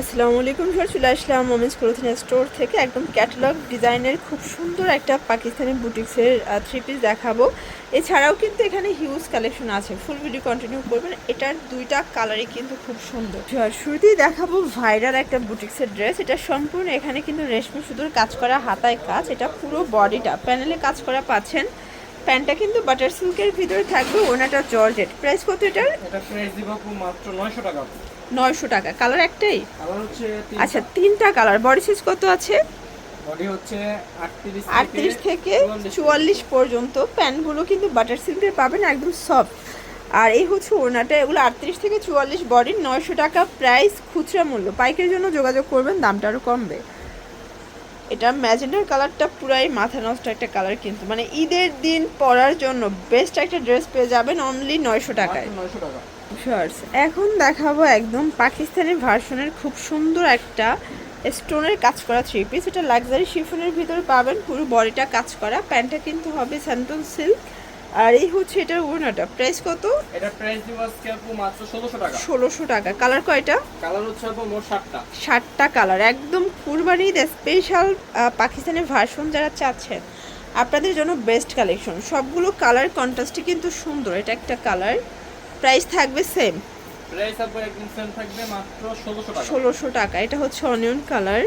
আসসালামু আলাইকুম স্যার চলে আসলাম মোমেন্স ক্লোথিং স্টোর থেকে। একদম ক্যাটালগ ডিজাইনের খুব সুন্দর একটা পাকিস্তানি বুটিক্সের থ্রি পিস দেখাবো। এছাড়াও কিন্তু এখানে হিউজ কালেকশন আছে। ফুল ভিডিও কন্টিনিউ করবেন। এটার দুইটা কালারই কিন্তু খুব সুন্দর। শুরুতেই দেখাবো ভাইরাল একটা বুটিক্সের ড্রেস এটা সম্পূর্ণ এখানে কিন্তু রেশমি শুধুর কাজ করা, হাতায় কাজ। এটা পুরো বডিটা প্যানেলে কাজ করা পাচ্ছেন। প্যান্টটা কিন্তু বাটার সিল্কের ভিতরে থাকবে ওনাটা জর্জেট। প্রাইস কত এটার? এটা প্রাইস দিব মাত্র 900 টাকা। নয়শো টাকা। কালার একটাই? কালার হচ্ছে আচ্ছা তিনটা কালার বডি সাইজ কত আছে? বডি হচ্ছে 38 আটত্রিশ থেকে চুয়াল্লিশ পর্যন্ত। প্যান্টগুলো কিন্তু বাটার সিল্কের পাবেন একদম সফট আর এই হচ্ছে ওড়নাটা এগুলো আটত্রিশ থেকে চুয়াল্লিশ বডির নয়শো টাকা। প্রাইস খুচরা মূল্য। পাইকের জন্য যোগাযোগ করবেন দামটা আরও কমবে। এটা ম্যাজেন্ডার কালারটা পুরাই মাথা নষ্ট একটা কালার কিন্তু। মানে ঈদের দিন পরার জন্য বেস্ট একটা ড্রেস পেয়ে যাবেন অনলি নয়শো টাকায়। মাত্র 900 টাকা। শর্টস এখন দেখাবো একদম পাকিস্তানি ভার্সনের খুব সুন্দর একটা স্টোনের কাজ করা থ্রি পিস এটা লাক্সারি শিফনের ভিতরে পাবেন পুরো বডিটা কাজ করা। প্যান্টটা কিন্তু হবে স্যান্টন সিল্ক আর এই হচ্ছে এটার ওড়নাটা। প্রাইস কত? এটা প্রাইস দিব আজকে আপু মাত্র 1600 টাকা। ষোলোশো টাকা। কালার কয়টা? কালার হচ্ছে আপু মোট 7টা ষাটটা কালার একদম কুরবানির স্পেশাল পাকিস্তানি ভার্সন যারা চাচ্ছেন আপনাদের জন্য বেস্ট কালেকশন সবগুলো কালার কন্ট্রাস্টই কিন্তু সুন্দর। এটা একটা কালার প্রাইস থাকবে সেম প্রাইস আপু একদম সেম থাকবে মাত্র 1600 টাকা। ষোলোশো টাকা। এটা হচ্ছে অনিয়ন কালার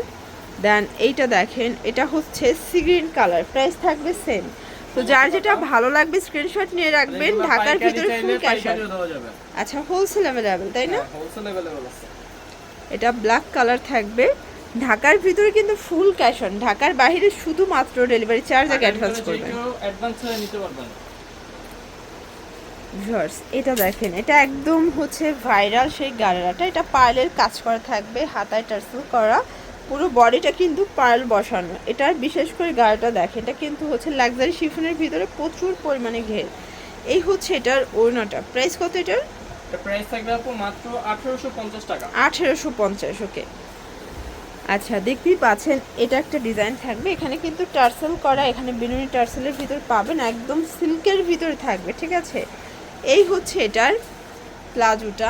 দেন এইটা দেখেন এটা হচ্ছে সি গ্রিন কালার প্রাইস থাকবে সেম তো যার যেটা ভালো লাগবে স্ক্রিনশট নিয়ে রাখবেন ঢাকার ভিতরে ফুল ক্যাশ আচ্ছা হোলসেল अवेलेबल তাই না? হোলসেল अवेलेबल আছে। এটা ব্ল্যাক কালার থাকবে। ঢাকার ভিতরে কিন্তু ফুল ক্যাশ অন ঢাকার বাইরে শুধুমাত্র ডেলিভারি চার্জ আগে অ্যাডভান্স করবেন। অ্যাডভান্স নিতে পারবেন। ভিউয়ার্স এটা দেখেন এটা একদম হচ্ছে ভাইরাল সেই গাড়াটা। এটা পায়েলের কাজ করা থাকবে হাতায় টার্সেল করা। পুরো বডিটা কিন্তু পার্ল বসানো। এটার বিশেষ করে গায়েটা দেখে। এটা কিন্তু হচ্ছে লাক্সারি শিফনের ভিতরে প্রচুর পরিমাণে ঘের। এই হচ্ছে এটার ওড়নাটা। প্রাইস কত এটার? এটা প্রাইস থাকবে আপু মাত্র 1850 টাকা। আঠেরোশো পঞ্চাশ ওকে। আচ্ছা দেখতেই পাচ্ছেন এটা একটা ডিজাইন থাকবে। এখানে কিন্তু টার্সেল করা এখানে বিনুনি টার্সেলের ভিতর পাবেন একদম সিল্কের ভিতরে থাকবে ঠিক আছে? এই হচ্ছে এটার প্লাজোটা।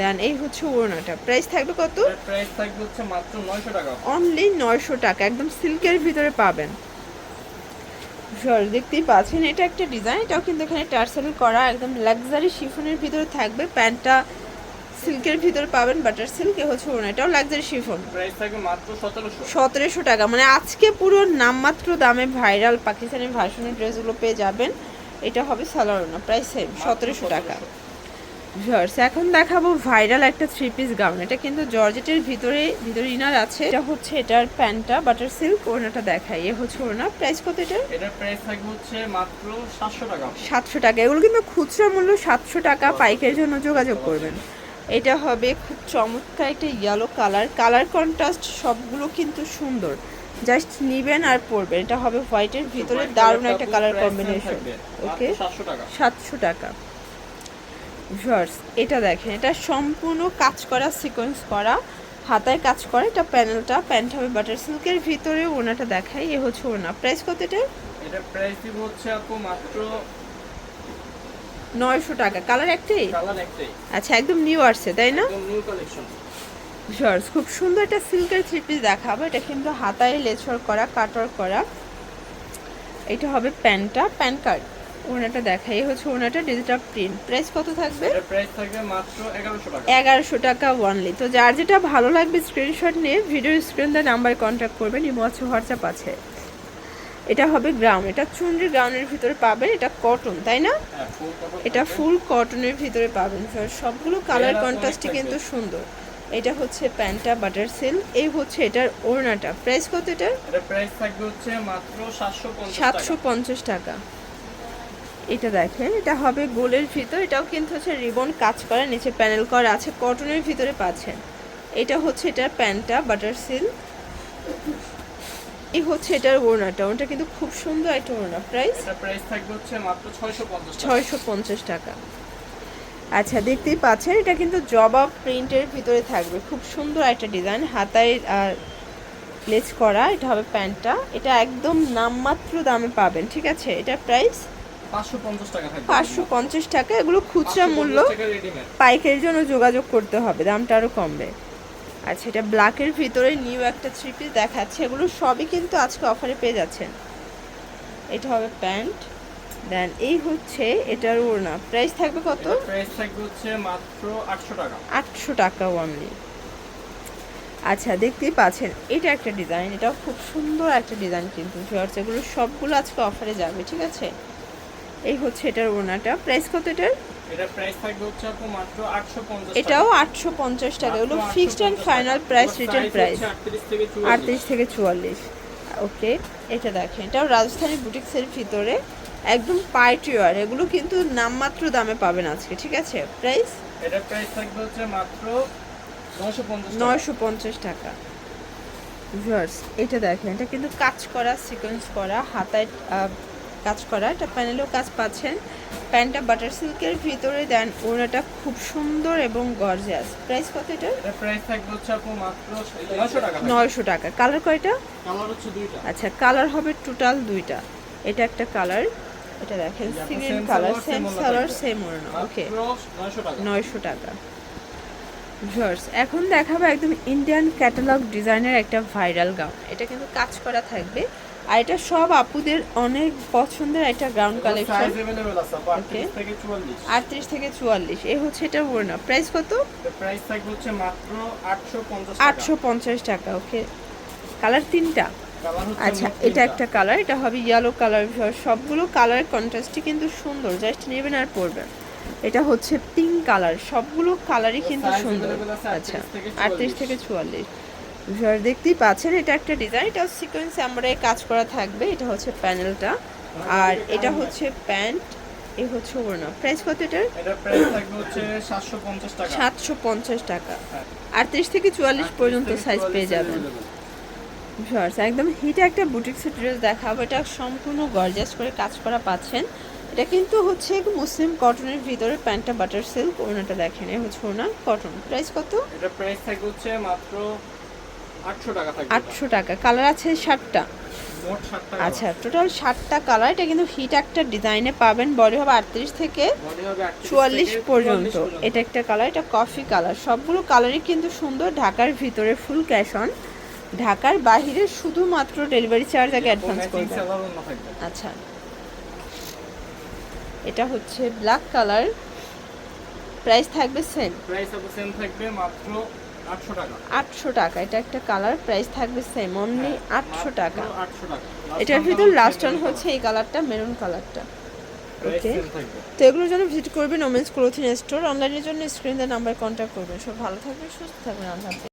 দেন এই হচ্ছে ওড়নাটা। প্রাইস থাকবে কত? প্রাইস থাকবে হচ্ছে মাত্র 900 টাকা। অনলি নয়শো টাকা একদম সিল্কের ভিতরে পাবেন। সরি দেখতেই পাচ্ছেন এটা একটা ডিজাইন এটাও কিন্তু এখানে টার্সেল করা একদম লাক্সারি শিফনের ভিতরে থাকবে। প্যান্টটা সিল্কের ভিতরে পাবেন বাটার সিল্ক হচ্ছে ওড়না এটাও লাক্সারি শিফন প্রাইস থাকবে মাত্র 1700 সতেরোশো টাকা মানে আজকে পুরো নামমাত্র দামে ভাইরাল পাকিস্তানি ভার্সনের ড্রেসগুলো পেয়ে যাবেন। এটা হবে সালোয়ারনা প্রাইস সেম সতেরোশো টাকা। ভিউয়ার্স এখন দেখাবো ভাইরাল একটা থ্রি পিস গাউন এটা কিন্তু জর্জেটের ভিতরে ভিতরে ইনার আছে। এটা হচ্ছে এটার প্যান্টটা বাটার সিল্ক ওড়নাটা দেখাই। এ হচ্ছে ওড়না। প্রাইস কত এটা এটার প্রাইস থাকবে হচ্ছে মাত্র 700 টাকা। সাতশো টাকা। এগুলো কিন্তু খুচরা মূল্য সাতশো টাকা। পাইকের জন্য যোগাযোগ করবেন। এটা হবে খুব চমৎকার একটা ইয়েলো কালার কালার কন্ট্রাস্ট সবগুলো কিন্তু সুন্দর। জাস্ট নিবেন আর পরবেন। এটা হবে হোয়াইটের ভিতরে দারুণ একটা কালার কম্বিনেশন ওকে 700 টাকা। সাতশো টাকা। ভিউয়ার্স এটা দেখেন এটা সম্পূর্ণ কাজ করা সিকোয়েন্স করা। হাতায় কাজ করা এটা প্যানেলটা প্যান্ট হবে বাটার সিল্কের ভিতরে ওনাটা দেখাই এ হচ্ছে ওনা। প্রাইস কত এটা? এটা প্রাইস দিব হচ্ছে আপু মাত্র নয়শো টাকা। কালার একটাই? কালার একটাই। আচ্ছা একদম নিউ আসছে তাই না? একদম নিউ কালেকশন শর্টস খুব সুন্দর একটা সিল্কের থ্রি পিস দেখাবো। এটা কিন্তু হাতায় লেচর করা কাটর করা। এটা হবে প্যান্টটা প্যান কার্ড ওনাটা দেখাই হচ্ছে ওনাটা ডিজিটাল প্রিন্ট প্রাইস কত থাকবে? প্রাইস থাকবে মাত্র 1100 টাকা। এগারোশো টাকা ওয়ানলি তো যার যেটা ভালো লাগবে স্ক্রিনশট নিয়ে ভিডিও স্ক্রিন দেওয়ার নাম্বারে কন্ট্যাক্ট করবেন ইমো আছে হোয়াটসঅ্যাপ আছে। এটা হবে গ্রাউন্ড এটা চুনরি গ্রাউন্ডের ভিতরে পাবেন এটা কটন তাই না? হ্যাঁ এটা ফুল কটনের ভিতরে পাবেন সবগুলো কালার কন্ট্রাস্টই কিন্তু সুন্দর। এটা হচ্ছে প্যান্টটা বাটার সিল্ক এই হচ্ছে এটার ওড়নাটা। প্রাইস কত এটার? প্রাইস থাকবে হচ্ছে মাত্র 750 সাতশো টাকা। পঞ্চাশ টাকা। এটা দেখেন এটা হবে গোলের ভিতর এটাও কিন্তু হচ্ছে রিবন কাজ করা নিচে প্যানেল করা আছে কটনের ভিতরে পাচ্ছেন। এটা হচ্ছে এটার প্যান্টটা বাটার সিল্ক। এই হচ্ছে এটার ওড়নাটা ওটা কিন্তু খুব সুন্দর একটা ওড়না প্রাইস প্রাইস থাকবে হচ্ছে মাত্র 650 টাকা। ছয়শো পঞ্চাশ টাকা। আচ্ছা দেখতেই পাচ্ছেন এটা কিন্তু জবাব প্রিন্টের ভিতরে থাকবে খুব সুন্দর একটা ডিজাইন হাতায় আর লেস করা এটা হবে প্যান্টটা। এটা একদম নামমাত্র দামে পাবেন ঠিক আছে? এটার প্রাইস 550 টাকা থাকবে পাঁচশো পঞ্চাশ টাকা এগুলো খুচরা মূল্য। 550 টাকা রেডিমেড পাইকারির জন্য যোগাযোগ করতে হবে দামটা আরও কমবে। আচ্ছা এটা ব্ল্যাকের ভিতরে নিউ একটা থ্রি পিস দেখাচ্ছে এগুলো সবই কিন্তু আজকে অফারে পেয়ে যাচ্ছেন। এটা হবে প্যান্ট। দেন এই হচ্ছে এটার ওড়না। প্রাইস থাকবে কত? প্রাইস থাকবে হচ্ছে মাত্র আটশো টাকা। আটশো টাকা অনলি আচ্ছা দেখতেই পাচ্ছেন এটা একটা ডিজাইন এটাও খুব সুন্দর একটা ডিজাইন কিন্তু ভিউয়ার্স এগুলো সবগুলো আজকে অফারে যাবে ঠিক আছে? এই হচ্ছে এটার ওড়নাটা প্রাইস কত এটার? এটা প্রাইস থাকবে হচ্ছে আপু মাত্র আটশো পঞ্চাশ এটাও আটশো পঞ্চাশ টাকা। এগুলো fixed and final price retail price আটত্রিশ থেকে আটত্রিশ থেকে চুয়াল্লিশ। ওকে এটা দেখেন। এটাও রাজস্থানী বুটিক্সের ভিতরে। একদম পার্টি ওয়ার এগুলো কিন্তু নামমাত্র দামে পাবেন আজকে ঠিক আছে? প্রাইস এটা প্রাইস থাকবে হচ্ছে মাত্র নয়শো পঞ্চাশ নয়শো পঞ্চাশ টাকা। ভিউয়ার্স এটা দেখেন। এটা কিন্তু কাজ করা সিকোয়েন্স করা হাতায় কাজ করা এটা প্যানেলেও কাজ পাচ্ছেন। প্যান্টটা বাটার সিল্কের ভিতরে দেন ওড়নাটা খুব সুন্দর এবং গর্জিয়াস প্রাইস কত এটা প্রাইস থাকবে হচ্ছে আপু মাত্র নয়শো টাকা। নয়শো টাকা। কালার কয়টা? কালার হচ্ছে দুইটা। আচ্ছা কালার হবে টোটাল দুইটা। এটা একটা কালার এটা দেখেন এটা কালার সেম কালার। সেম ওড়না। ওকে মাত্র নয়শো টাকা। নয়শো টাকা। ভিউয়ার্স এখন দেখাবো একদম ইন্ডিয়ান ক্যাটালগ ডিজাইনের একটা ভাইরাল গাউন এটা কিন্তু কাজ করা থাকবে। আর এটা সব আপুদের অনেক পছন্দের একটা গ্রাউন্ড কালেকশন আটত্রিশ 38 থেকে 44 এই হচ্ছে এটা ওড়না। প্রাইস কত? প্রাইস থাকবে হচ্ছে মাত্র 850 টাকা। 850 টাকা ওকে কালার তিনটা? আচ্ছা এটা একটা কালার এটা হবে ইয়েলো কালার সবগুলো কালার কন্ট্রাস্টই কিন্তু সুন্দর। জাস্ট নেবেন আর পরবেন। এটা হচ্ছে পিঙ্ক কালার সবগুলো কালারই কিন্তু সুন্দর। আচ্ছা আটত্রিশ থেকে চুয়াল্লিশ। ভিউয়ার দেখতেই পাচ্ছেন এটা একটা ডিজাইন এটা সিকোয়েন্স আমরা কাজ করা থাকবে এটা হচ্ছে প্যানেলটা আর এটা হচ্ছে প্যান্ট এই হচ্ছে ওড়না। প্রাইস কত এটার? এটা প্রাইস থাকবে হচ্ছে 750 টাকা। সাতশো পঞ্চাশ টাকা। হ্যাঁ। আটত্রিশ থেকে চুয়াল্লিশ পর্যন্ত সাইজ পেয়ে যাবেন। ভিউয়ার্স একদম হিট একটা বুটিক্সের ড্রেস দেখাবো এটা সম্পূর্ণ গর্জাস করে কাজ করা পাচ্ছেন। এটা কিন্তু হচ্ছে মুসলিম কটনের ভিতরে প্যান্টটা বাটার সিল্ক ওনাটা দেখেন এই হচ্ছে ওনা কটন প্রাইস কত? এটা প্রাইস থাকবে হচ্ছে মাত্র 800 টাকা থাকবে এটা। আটশো টাকা কালার আছে ষাটটা মোট 60 টাকা আচ্ছা টোটাল ষাটটা কালার এটা কিন্তু হিট একটা ডিজাইনে পাবেন। বডি হবে আটত্রিশ থেকে বডি হবে 38 চুয়াল্লিশ পর্যন্ত। এটা একটা কালার এটা কফি কালার সবগুলো কালারই কিন্তু সুন্দর। ঢাকার ভিতরে ফুল ক্যাশ অন ঢাকার বাইরে শুধুমাত্র ডেলিভারি চার্জ আগে অ্যাডভান্স করবেন। থাকবে। আচ্ছা। এটা হচ্ছে ব্ল্যাক কালার প্রাইস থাকবে সেম প্রাইস হবে সেম থাকবে মাত্র 800 টাকা আটশো টাকা। এটা একটা কালার প্রাইস থাকবে সেম অনলি হ্যাঁ, আটশো টাকা। 800 এটার ভিতর লাস্ট অন হচ্ছে এই কালারটা মেরুন কালারটা ওকে তো এগুলোর জন্য ভিজিট করবেন ওমেন্স ক্লোথিং স্টোর অনলাইনের জন্য স্ক্রিন নাম্বার কন্ট্যাক্ট করবেন। সব ভালো থাকবে সুস্থ থাকবেন আল্লাহ।